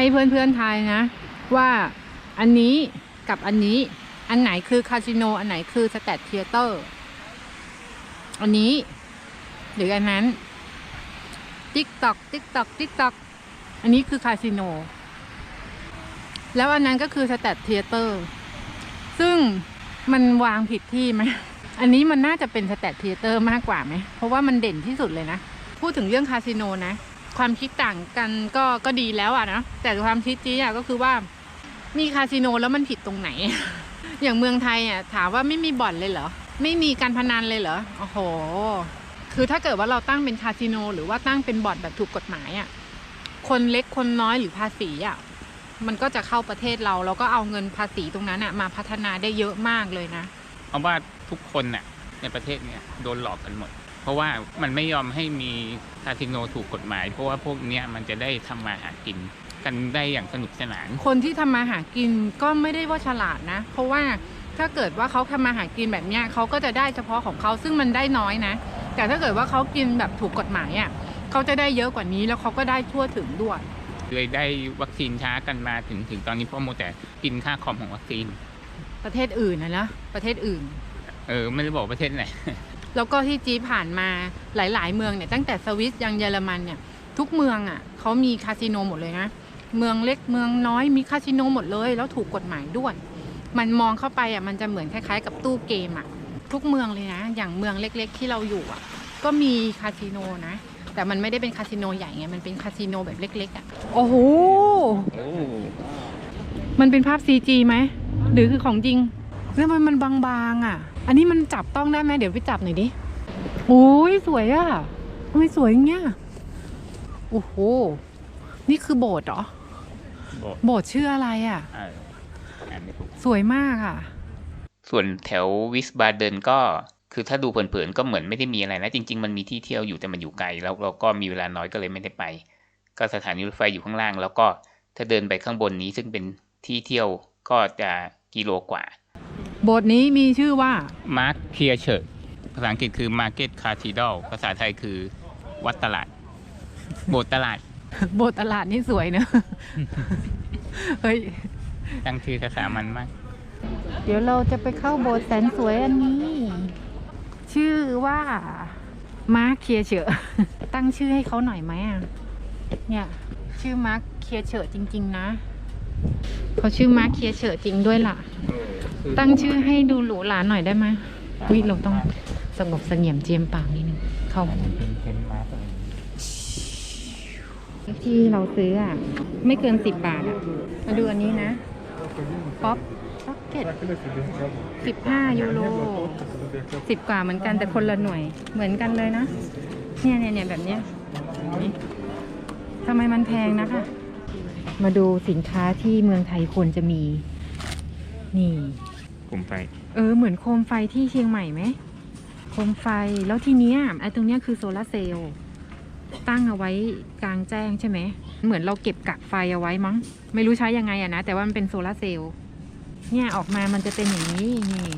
ให้เพื่อนๆทายนะ ว่าอันนี้กับอันนี้ อันไหนคือคาสิโน อันไหนคือสแตทเทเตอร์ อันนี้ หรืออันนั้น ติ๊กตอก ติ๊กตอก ติ๊กตอก อันนี้คือคาสิโน แล้วอันนั้นก็คือสแตทเทเตอร์ ซึ่งมันวางผิดที่ไหมอันนี้มันน่าจะเป็นสแตทเทเตอร์มากกว่าไหม เพราะว่ามันเด่นที่สุดเลยนะ พูดถึงเรื่องคาสิโนนะ ความคิดต่างกันก็ก็ดีแล้วอะนะแต่ความคิดจี้อะก็คือว่า มีคาสิโนแล้วมันผิดตรงไหน อย่างเมืองไทยอะถามว่าไม่มีบ่อนเลยเหรอไม่มีการพนันเลยเหรอโอ้โห คือถ้าเกิดว่าเราตั้งเป็นคาสิโน หรือว่าตั้งเป็นบ่อนแบบถูกกฎหมายอะคนเล็กคนน้อยหรือภาษีอะมันก็จะเข้าประเทศเราแล้วก็เอาเงินภาษีตรงนั้นอะมาพัฒนาได้เยอะมากเลยนะเพราว่าทุกคนน่ะในประเทศเนี่ยโดนหลอกกันหมด เพราะว่ามันไม่ยอมให้มีคาสิโนถูกกฎหมาย เพราะว่าพวกเนี้ยมันจะได้ทำมาหากินกันได้อย่างสนุกสนาน คนที่ทำมาหากินก็ไม่ได้ว่าฉลาดนะ เพราะว่าถ้าเกิดว่าเขาทำมาหากินแบบเนี้ยเขาก็จะได้เฉพาะของเขาซึ่งมันได้น้อยนะ แต่ถ้าเกิดว่าเขากินแบบถูกกฎหมายอะเขาจะได้เยอะกว่านี้แล้วเขาก็ได้ทั่วถึงด้วย เลยได้วัคซีนช้ากันมาถึงถึงตอนนี้เพราะโมวแต่กินค่าคอมของวัคซีน ประเทศอื่นนะนะประเทศอื่น เออไม่ได้บอกประเทศไหน แล้วก็ที่จีผ่านมาหลาย ๆ เมืองเนี่ยตั้งแต่สวิสยังเยอรมันเนี่ยทุกเมืองอะเขามีคาสิโนหมดเลยนะเมืองเล็กเมืองน้อยมีคาสิโนหมดเลย แล้วถูกกฎหมายด้วย มันมองเข้าไปอะมันจะเหมือนคล้าย ๆ กับตู้เกมอะทุกเมืองเลยนะ อย่างเมืองเล็ก ๆ ที่เราอยู่อะ ก็มีคาสิโนนะ แต่มันไม่ได้เป็นคาสิโนใหญ่ไงมันเป็นคาสิโนแบบเล็ก ๆ อะ โอ้โหโอ้มันเป็นภาพ CG ไหมหรือคือของจริงแล้วมันมันบางๆอะ อันนี้มันจับต้องได้ไหมเดี๋ยวไปจับหน่อยดิโอ้ยสวยอะทำไมสวยอย่างเงี้ยโอ้โหนี่คือโบสถ์เหรอ โบสถ์ โบสถ์ชื่ออะไรอะเอออ่านไม่ถูกสวยมากอะ ส่วนแถววิสบาเดนก็คือถ้าดูเผินๆก็เหมือนไม่ได้มีอะไรนะจริง ๆ มันมีที่เที่ยวอยู่แต่มันอยู่ไกลแล้วเราก็มีเวลาน้อยก็เลยไม่ได้ไป ก็สถานีรถไฟอยู่ข้างล่าง แล้วก็ถ้าเดินไปข้างบนนี้ซึ่งเป็นที่เที่ยวก็จะกิโลกว่าโบสถ์นี้มีชื่อว่า มาร์คเคียเชอร์ภาษาอังกฤษคือ Market Cathedral ภาษาไทยคือวัดตลาด โบสถ์ตลาด โบสถ์ตลาดนี่สวยเนอะ เฮ้ย ตั้งชื่อภาษามันมาก เดี๋ยวเราจะไปเข้าโบสถ์แสนสวยอันนี้ ชื่อว่ามาร์คเคียเฉอตั้งชื่อให้เขาหน่อยไหมอะ เนี่ย ชื่อมาร์คเคียเฉอจริง ๆ นะ เขาชื่อมาร์คเคียเฉอจริงด้วยล่ะ ตั้งชื่อให้ดูหรูหราหน่อยได้ไหมวิเราต้องสงบเสงี่ยมเจียมปากนิดนึงเข้าเป็นเป็นมาตรงนี้ที่เราซื้ออะ ไม่เกินสิบบาทอะ มาดูอันนี้นะ ป๊อปพ็อกเก็ตสิบห้ายูโรสิบกว่าเหมือนกันแต่คนละหน่วย เหมือนกันเลยนะ เนี่ยเนี่ยเนี่ยแบบเนี้ยนี่ทำไมมันแพงนะคะ มาดูสินค้าที่เมืองไทยควรจะมี นี่ กลุ่มไฟ เออเหมือนโคมไฟที่เชียงใหม่ไหมโคมไฟแล้วทีเนี้ยไอ้ตรงเนี้ยคือโซลาร์เซลล์ตั้งเอาไว้กลางแจ้งใช่ไหมเหมือนเราเก็บกักไฟเอาไว้มั้ง ไม่รู้ใช้ยังไงอะนะ แต่ว่ามันเป็นโซลาร์เซลล์เนี่ยออกมามันจะเป็นอย่างนี้นี่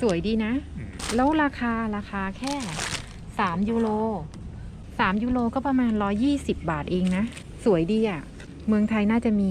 สวยดีนะ อืม แล้วราคาราคาแค่สามยูโรสามยูโรก็ประมาณร้อยี่สิบบาทเองนะ สวยดีอะ่ะเมืองไทยน่าจะมี